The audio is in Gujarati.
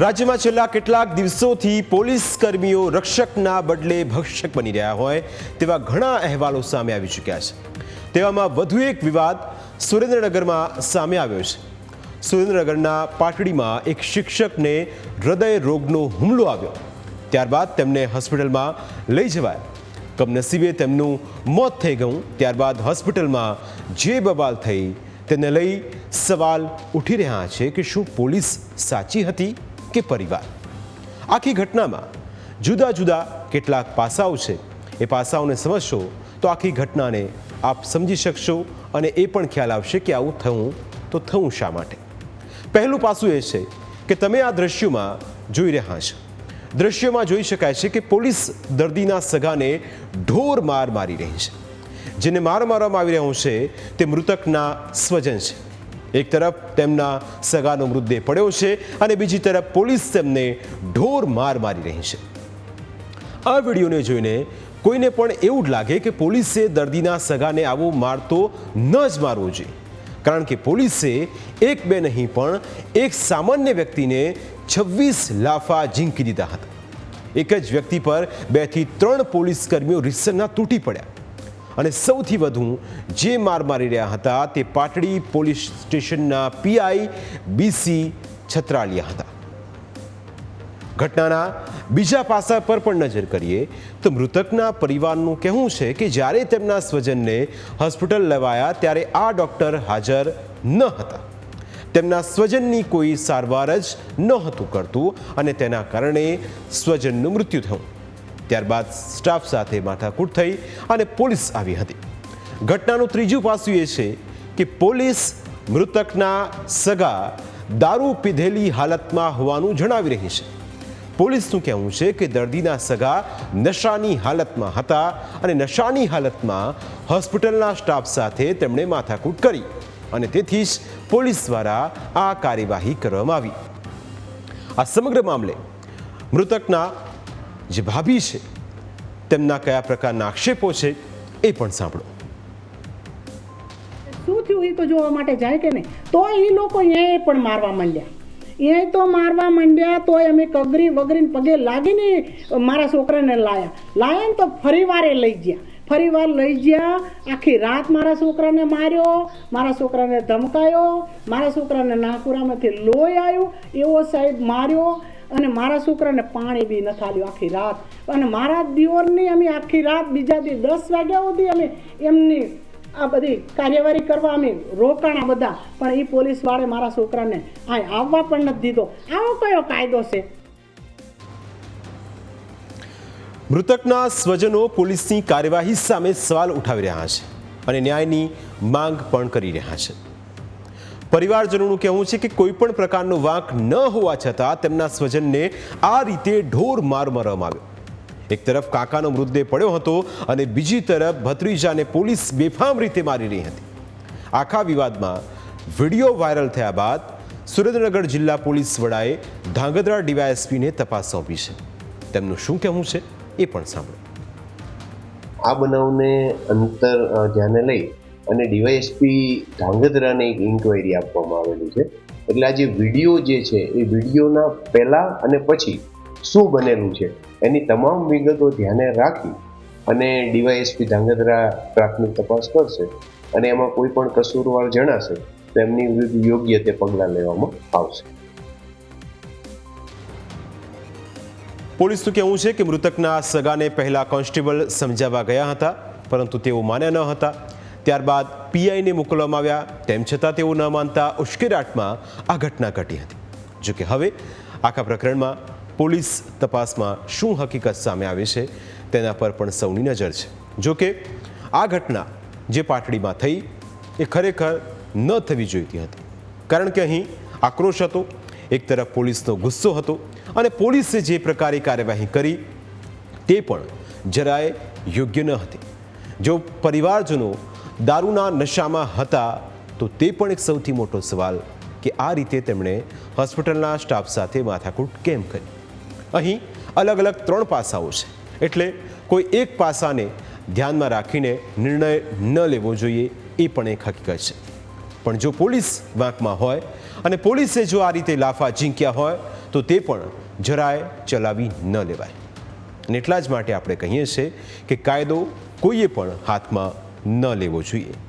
રાજ્યમાં છેલ્લા કેટલાક દિવસોથી પોલીસ કર્મીઓ રક્ષકના બદલે ભક્ષક બની રહ્યા હોય તેવા ઘણા અહેવાલો સામે આવી ચૂક્યા છે. તેવામાં વધુ એક વિવાદ સુરેન્દ્રનગરમાં સામે આવ્યો છે. સુરેન્દ્રનગરના પાટડીમાં એક શિક્ષકને હૃદય રોગનો હુમલો આવ્યો. ત્યારબાદ તેમને હોસ્પિટલમાં લઈ જવાયા. કમનસીબે તેમનું મોત થઈ ગયું. ત્યારબાદ હોસ્પિટલમાં જે બબાલ થઈ. તેને લઈ સવાલ ઉઠી રહ્યા છે કે શું પોલીસ સાચી હતી? કે પરિવાર. આખી ઘટનામાં જુદા જુદા કેટલાક પાસાઓ છે. એ પાસાઓને સમજશો તો આખી ઘટનાને આપ સમજી શકશો અને એ પણ ખ્યાલ આવશે કે આવું થવું તો થવું શા માટે. પહેલું પાસું એ છે કે તમે આ દ્રશ્યોમાં જોઈ રહ્યા છો. દ્રશ્યોમાં જોઈ શકાય છે કે પોલીસ દર્દીના સગાને ઢોર માર મારી રહી છે. જેને માર મારવામાં આવી રહ્યો છે તે મૃતકના સ્વજન છે. એક તરફ તેમના સગાનો મૃતદેહ પડ્યો છે અને બીજી તરફ પોલીસ તેમને ઢોર માર મારી રહી છે. આ વિડીયોને જોઈને કોઈને પણ એવું જ લાગે કે પોલીસે દર્દીના સગાને આવો મારતો ન જ મારવો જોઈએ. કારણ કે પોલીસે એક બે નહીં પણ એક સામાન્ય વ્યક્તિને છવ્વીસ લાફા ઝીંકી દીધા હતા. એક જ વ્યક્તિ પર બેથી ત્રણ પોલીસ કર્મીઓ રીતસરના તૂટી પડ્યા. અને સૌથી વધુ જે માર મારી રહ્યા હતા તે પાટડી પોલીસ સ્ટેશનના પીઆઈ બીસી છત્રાલિયા હતા. ઘટનાના બીજા પાસા પર પણ નજર કરીએ તો મૃતકના પરિવારનું કહેવું છે કે જ્યારે તેમના સ્વજનને હોસ્પિટલ લેવાયા ત્યારે આ ડૉક્ટર હાજર ન હતા. તેમના સ્વજનની કોઈ સારવાર જ નહોતું કરતું અને તેના કારણે સ્વજનનું મૃત્યુ થયું. ત્યારબાદ સ્ટાફ સાથે માથાકૂટ થઈ અને પોલીસ આવી હતી. ઘટનાનું ત્રીજું પાસું એ છે કે પોલીસ મૃતકના સગા દારૂ પીધેલી હાલતમાં હોવાનું જણાવી રહી છે. પોલીસનું કહેવું છે કે દર્દીના સગા નશાની હાલતમાં હતા અને નશાની હાલતમાં હોસ્પિટલના સ્ટાફ સાથે તેમણે માથાકૂટ કરી અને તેથી જ પોલીસ દ્વારા આ કાર્યવાહી કરવામાં આવી. આ સમગ્ર મામલે મૃતકના જે ભાભી છે, તેમના કયા પ્રકારના આક્ષેપો છે, એ પણ સાંભળો. શું થયું એ તો જોવા માટે જાય કે નહીં? તો એ લોકો અહીંયા પણ મારવા માંડ્યા. અહીંયા તો મારવા માંડ્યા તોય અમે કગરી વગરીને પગે લાગીને મારા છોકરાને લાયા. લાયા તો ફરી વારે લઈ ગયા. ફરી વાર લઈ ગયા, આખી રાત મારા છોકરાને માર્યો, મારા છોકરાને ધમકાયો, મારા છોકરાને નાકુરામાંથી લોહી આવ્યું, એવો સાહેબ માર્યો અને મારા છોકરાને પાણી બી નથી થાલ્યું આખી રાત. અને મારા દિયોરની અમે આખી રાત બીજા દી દસ વાગ્યા સુધી અમે એમની આ બધી કાર્યવાહી કરવા અમે રોકાણા બધા. પણ એ પોલીસ વાળે મારા છોકરાને આ આવવા પણ નથી દીધો. આવો કયો કાયદો છે? મૃતકના સ્વજનો પોલીસની કાર્યવાહી સામે સવાલ ઉઠાવી રહ્યા છે અને ન્યાયની માંગ પણ કરી રહ્યા છે. પરિવારજનોનું કહેવું છે કે કોઈ પણ પ્રકારનો વાંક ન હોવા છતાં તેમના સ્વજનને આ રીતે ઢોર માર મારવામાં આવ્યો. એક તરફ કાકાનો મૃતદેહ પડ્યો હતો અને બીજી તરફ ભત્રીજાને પોલીસ બેફામ રીતે મારી રહી હતી. આખા વિવાદમાં વીડિયો વાયરલ થયા બાદ સુરેન્દ્રનગર જિલ્લા પોલીસ વડાએ ધાંગધ્રા ડીવાયએસપીને તપાસ સોંપી છે. તેમનું શું કહેવું છે એ પણ સાંભળો. આ બનાવને અંતર ધ્યાને લઈ અને ડીવાયએસપી ધાંગધ્રાને એક ઇન્ક્વાયરી આપવામાં આવેલી છે. એટલે આ જે વીડિયો જે છે, એ વિડીયોના પહેલાં અને પછી શું બનેલું છે, એની તમામ વિગતો ધ્યાને રાખી અને ડીવાયએસપી ધાંગધ્રા પ્રાથમિક તપાસ કરશે અને એમાં કોઈ પણ કસૂરવાર જણાશે તો એમની વિરુદ્ધ યોગ્ય તે પગલાં લેવામાં આવશે. પોલીસનું કહેવું છે કે મૃતકના સગાને પહેલા કોન્સ્ટેબલ સમજાવવા ગયા હતા, પરંતુ તેઓ માન્યા ન હતા. ત્યારબાદ પીઆઈને મોકલવામાં આવ્યા. તેમ છતાં તેઓ ન માનતા ઉશ્કેરાટમાં આ ઘટના ઘટી હતી. જોકે હવે આખા પ્રકરણમાં પોલીસ તપાસમાં શું હકીકત સામે આવે છે તેના પર પણ સૌની નજર છે. જોકે આ ઘટના જે પાટડીમાં થઈ એ ખરેખર ન થવી જોઈતી હતી. કારણ કે અહીં આક્રોશ હતો, એક તરફ પોલીસનો ગુસ્સો હતો અને પોલીસે જે પ્રકારે કાર્યવાહી કરી તે પણ જરાય યોગ્ય ન હતી. જો પરિવારજનો દારૂના નશામાં હતા, તો તે પણ એક સૌથી મોટો સવાલ કે આ રીતે તેમણે હોસ્પિટલના સ્ટાફ સાથે માથાકૂટ કેમ કરી? અહીં અલગ અલગ ત્રણ પાસાઓ છે. એટલે કોઈ એક પાસાને ધ્યાનમાં રાખીને નિર્ણય ન લેવો જોઈએ એ પણ એક હકીકત છે. પણ જો પોલીસ વાંકમાં હોય અને પોલીસે જો આ રીતે લાફા ઝીંક્યા હોય, તો તે પણ જરાય ચલાવી ન લેવાય. અને એટલા જ માટે આપણે કહીએ છીએ કે કાયદો કોઈએ પણ હાથમાં ન લેવો જોઈએ